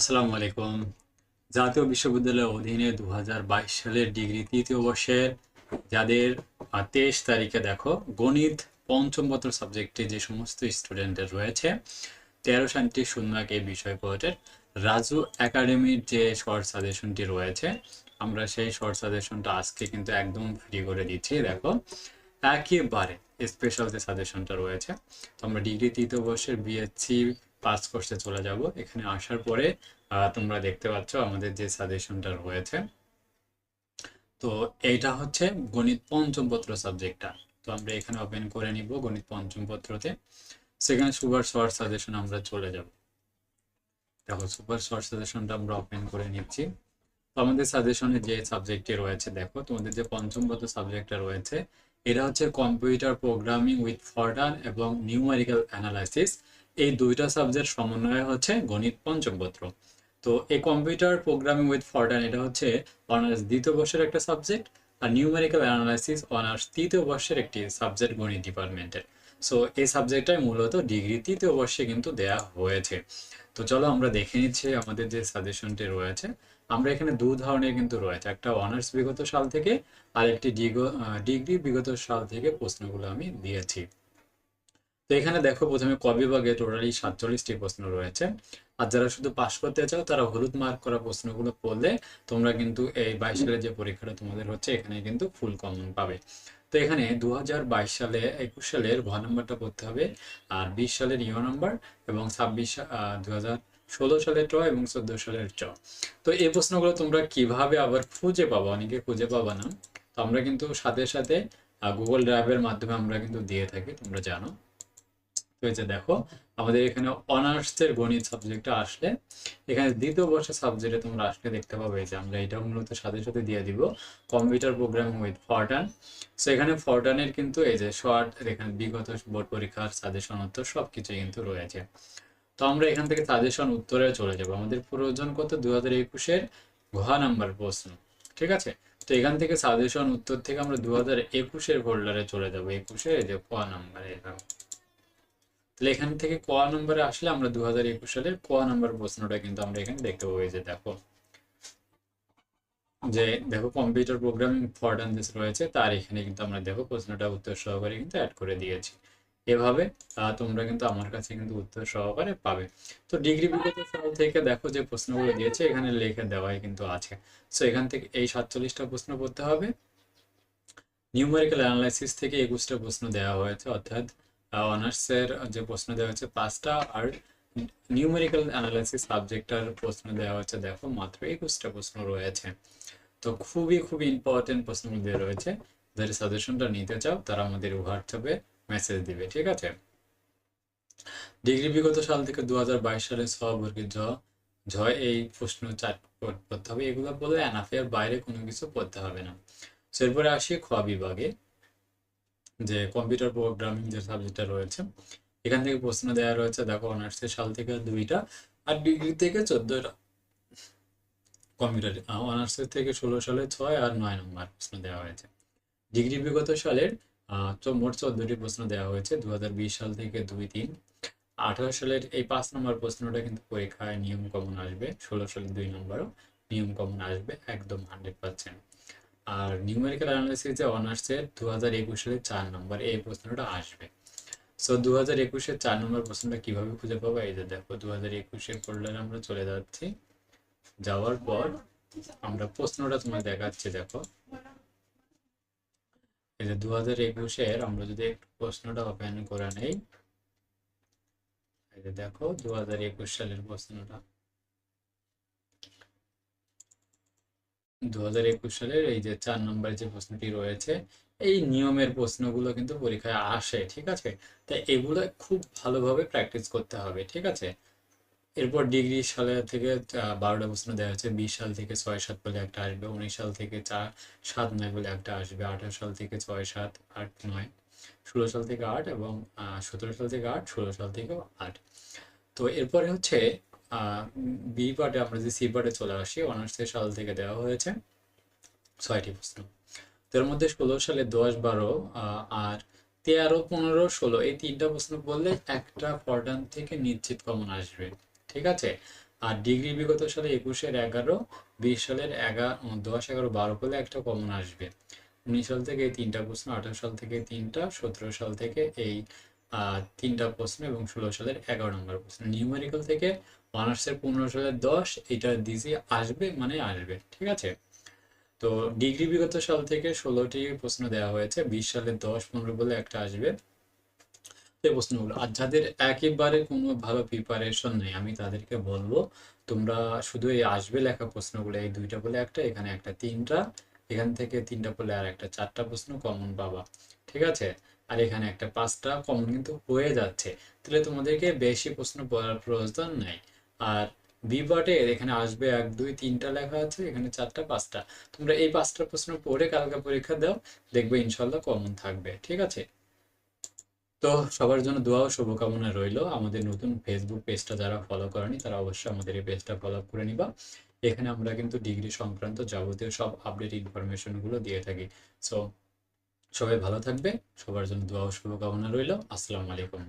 আসসালামু আলাইকুম। জাতীয় বিশ্ববিদ্যালয়ের অধীনে দু হাজার বাইশ সালের ডিগ্রি তৃতীয় বর্ষের যাদের তেইশ তারিখে দেখো, গণিত পঞ্চম পত্র সাবজেক্টে যে সমস্ত স্টুডেন্টের রয়েছে, তেরো সাতটি শূন্য এক এই বিষয় কোর্টের রাজু একাডেমির যে শর্ট সাজেশনটি রয়েছে, আমরা সেই শর্ট সাজেশনটা আজকে কিন্তু একদম ফ্রি করে দিচ্ছি, দেখো। একেবারে স্পেশাল যে সাজেশনটা রয়েছে, তো আমরা ডিগ্রি তৃতীয় বর্ষের বিএসসি পাস কোর্সে চলে যাব। এখানে আসার পরে তোমরা দেখতে পাচ্ছ আমাদের যে সাজেশনটা রয়েছে। তো এইটা হচ্ছে গণিত পঞ্চম পত্র সাবজেক্টটা তো আমরা এখানে ওপেন করে নিব গণিত পঞ্চম পত্রতে। সেখানে সুপার শর্ট সাজেশন আমরা চলে যাব। দেখো, সুপার শর্ট সাজেশনটা আমরা ওপেন করে নিচ্ছি। তো আমাদের সাজেশনে যে সাবজেক্টটি রয়েছে, দেখো, তোমাদের যে পঞ্চম পত্র সাবজেক্টটা রয়েছে এটা হচ্ছে কম্পিউটার প্রোগ্রামিং উইথ ফর্ডান এবং নিউমেরিক্যাল অ্যানালাইসিস এই দুইটা সাবজেক্ট সমন্বয় হচ্ছে গণিত পঞ্চম পত্র। তো এই কম্পিউটার প্রোগ্রামিং উইথ ফর্ডান এটা হচ্ছে অনার্স দ্বিতীয় বর্ষের একটা সাবজেক্ট আর নিউমেরিক্যাল অ্যানালাইসিস অনার্স তৃতীয় বর্ষের একটি সাবজেক্ট গণিত ডিপার্টমেন্টের সো এই সাবজেক্টটাই মূলত ডিগ্রি তৃতীয় বর্ষে কিন্তু দেয়া হয়েছে। তো চলো আমরা দেখে নিচ্ছি আমাদের যে সাজেশনটি রয়েছে। আমরা এখানে দু ধরনের কিন্তু রয়েছে। একটা অনার্স বিগত সাল থেকে, আর একটি ডিগ্রি বিগত সাল থেকে প্রশ্নগুলো আমি দিয়েছি। তো এখানে দেখো প্রথমে ক বিভাগে টোটালি সাতচল্লিশটি প্রশ্ন রয়েছে। আর যারা শুধু পাশ করতে চাও, তারা হলুদ মার্ক করা প্রশ্নগুলো পড়লে তোমরা কিন্তু এই বাইশ সালের যে পরীক্ষাটা তোমাদের হচ্ছে, এখানে কিন্তু ফুল কমন পাবে। তো এখানে দু হাজার বাইশ সালে একুশ সালের ঘ নাম্বারটা পড়তে হবে, আর বিশ সালের ইয় নম্বর এবং ছাব্বিশ দু ষোলো সালের ট এবং চোদ্দ সালের চ। তো এই প্রশ্নগুলো তোমরা কীভাবে আবার খুঁজে পাবা? অনেকে খুঁজে পাবা না। তো আমরা কিন্তু সাথে সাথে গুগল ড্রাইভের মাধ্যমে আমরা কিন্তু দিয়ে থাকি, তোমরা জানো। তো এই যে দেখো, আমাদের এখানে অনার্সের গণিত সাবজেক্টটা আসলে, এখানে দ্বিতীয় বর্ষের সাবজেক্টে তোমরা আসলে দেখতে পাবে যে আমরা এটা মূলত সাথে সাথে দিয়ে দিব computer programming with Fortran so এখানে ফর্টানের কিন্তু এই যে শর্ট এখানে বিগত বোর্ড পরীক্ষার সাজেশন উত্তর সব কিছুই কিন্তু রয়েছে। তো আমরা এখান থেকে সাজেশন উত্তরে চলে যাব। আমাদের প্রয়োজন কত? দু হাজার একুশের ঘ নাম্বার প্রশ্ন। ঠিক আছে? তো এখান থেকে সাজেশন উত্তর থেকে আমরা দু হাজার একুশের ফোল্ডারে চলে যাব। একুশে যে ক নাম্বারে তাহলে এখান থেকে ক নম্বরে আসলে আমরা দু হাজার একুশ সালের ক নম্বর প্রশ্নটা কিন্তু আমরা এখানে দেখতে পাবো। যে দেখো। যে দেখো কম্পিউটার প্রোগ্রামিং ফর্ডান্স রয়েছে, তার এখানে কিন্তু আমরা দেখো প্রশ্নটা উত্তর সহকারে কিন্তু অ্যাড করে দিয়েছি। এভাবে তোমরা কিন্তু আমার কাছে কিন্তু উত্তর সহকারে পাবে। তো ডিগ্রি বিগত সাল থেকে দেখো যে প্রশ্নগুলো দিয়েছে, এখানে লেখে দেওয়াই কিন্তু আছে। সো এখান থেকে এই সাতচল্লিশটা প্রশ্ন করতে হবে। নিউমেরিক্যাল অ্যানালাইসিস থেকে একুশটা প্রশ্ন দেওয়া হয়েছে, অর্থাৎ অনার্সের যে প্রশ্ন দেওয়া হয়েছে পাঁচটা, আর নিউমেরিক্যাল অ্যানালাইসিস সাবজেক্টটার প্রশ্ন দেওয়া হচ্ছে দেখো, মাত্র একুশটা প্রশ্ন রয়েছে। তো খুবই খুবই ইম্পর্টেন্ট প্রশ্নগুলো দিয়ে রয়েছে। যারা সাজেশনটা নিতে চাও, তারা আমাদের হোয়াটসঅ্যাপে মেসেজ দিবে, ঠিক আছে? ডিগ্রি বিগত সাল থেকে দু সালে সহবর্গীর জ ঝ এই প্রশ্ন চার পড়তে হবে। এগুলো বলে অ্যানাফের বাইরে কোনো কিছু পড়তে হবে না। এরপরে আসি খ বিভাগে, যে কম্পিউটার প্রোগ্রামিং যে সাবজেক্টটা রয়েছে, এখান থেকে প্রশ্ন দেওয়া রয়েছে, দেখো অনার্সের সাল থেকে দুইটা, আর ডিগ্রি থেকে চোদ্দটা। কম্পিউটার, অনার্সের থেকে ষোলো সালে ছয় আর নয় নম্বর প্রশ্ন দেওয়া হয়েছে। ডিগ্রি বিগত সালের তো মোট চোদ্দটি প্রশ্ন দেওয়া হয়েছে দু হাজার বিশ সাল থেকে দুই তিন। আঠারো সালের এই পাঁচ নম্বর প্রশ্নটা কিন্তু পরীক্ষায় নিয়ম কমন আসবে, ষোলো সালের দুই নম্বরও নিয়ম কমন আসবে, একদম হান্ড্রেড পার্সেন্ট। আর নিউমেরিক্যাল অ্যানালাইসিসে অনার্সের দু হাজার একুশ সালে চার নম্বর, এই প্রশ্নটা আসবে। সো দু হাজার একুশের চার নম্বর প্রশ্নটা কীভাবে খুঁজে পাবো? এই যে দেখো দু হাজার একুশের ফোল্ডারে আমরা চলে যাচ্ছি। যাওয়ার পর আমরা প্রশ্নটা তোমার দেখাচ্ছি, দেখো। এই দু হাজার একুশের আমরা যদি একটু প্রশ্নটা ওপেন করে নেই দেখো দু হাজার একুশ সালের প্রশ্নটা। দু হাজার একুশ সালের এই যে চার নম্বরের যে প্রশ্নটি রয়েছে, এই নিয়মের প্রশ্নগুলো কিন্তু পরীক্ষায় আসে, ঠিক আছে? তাই এগুলো খুব ভালোভাবে প্র্যাকটিস করতে হবে, ঠিক আছে? এরপর ডিগ্রি সালে থেকে বারোটা প্রশ্ন দেওয়া হচ্ছে বিশ সাল থেকে ছয় সাত বলে একটা আসবে, উনিশ সাল থেকে চার, সাত নয় বলে একটা আসবে, আঠারো সাল থেকে ছয়, সাত, আট, নয়, ষোলো সাল থেকে আট এবং সতেরো সাল থেকে আট, ষোলো সাল থেকেও আট। তো এরপরে হচ্ছে বি পার্টে আমরা যে সি পার্টে চলে আসি অনার্সের সাল থেকে দেওয়া হয়েছে ছয়টি প্রশ্ন। তো এর মধ্যে ষোলো সালে দশ, বারো আর তেরো, পনেরো, ষোলো, এই তিনটা প্রশ্ন বললে একটা ফর্ডান থেকে নিশ্চিত কমন আসবে। ঠিক আছে? আর ডিগ্রি বিগত সালে একুশের এগারো, বিশ সালের এগারো দশ, এগারো, বারো করলে একটা কমন আসবে। উনিশ সাল থেকে তিনটা প্রশ্ন আঠারো সাল থেকে তিনটা, সতেরো সাল থেকে এই তিনটা প্রশ্ন এবং ষোলো সালের এগারো নম্বর প্রশ্ন। নিউমেরিক্যাল থেকে অনার্সের পনেরো সালের দশ, এটা দিজি আসবে মানে আসবে, ঠিক আছে? তো ডিগ্রি বিগত সাল থেকে ষোলোটি প্রশ্ন দেওয়া হয়েছে, বিশ সালের দশ, পনেরো বলে একটা আসবে। এই প্রশ্নগুলো আর যাদের একেবারে কোনো ভালো প্রিপারেশন নেই, আমি তাদেরকে বলব, তোমরা শুধু এই আসবে লেখা প্রশ্নগুলো, এই দুইটা বলে একটা, এখানে একটা তিনটা, এখান থেকে তিনটা বলে আর একটা, চারটা প্রশ্ন কমন পাবা, ঠিক আছে? আর এখানে একটা পাঁচটা কমন কিন্তু হয়ে যাচ্ছে। তাহলে তোমাদেরকে বেশি প্রশ্ন পড়ার প্রয়োজন নাই। আর বি পার্টে এখানে আসবে এক, দুই, তিনটা লেখা আছে, এখানে চারটা, পাঁচটা। তোমরা এই পাঁচটা প্রশ্ন পড়ে কালকে পরীক্ষা দাও, দেখবে ইনশাল্লাহ কমন থাকবে, ঠিক আছে? তো সবার জন্য দোয়া ও শুভকামনা রইল। আমাদের নতুন ফেসবুক পেজটা যারা ফলো করেনি, তারা অবশ্যই আমাদের এই পেজটা ফলো করে নিবা। এখানে আমরা কিন্তু ডিগ্রি সংক্রান্ত যাবতীয় সব আপডেট ইনফরমেশনগুলো দিয়ে থাকি। সো সবাই ভালো থাকবে, সবার জন্য দোয়া ও শুভকামনা রইল। আসসালামু আলাইকুম।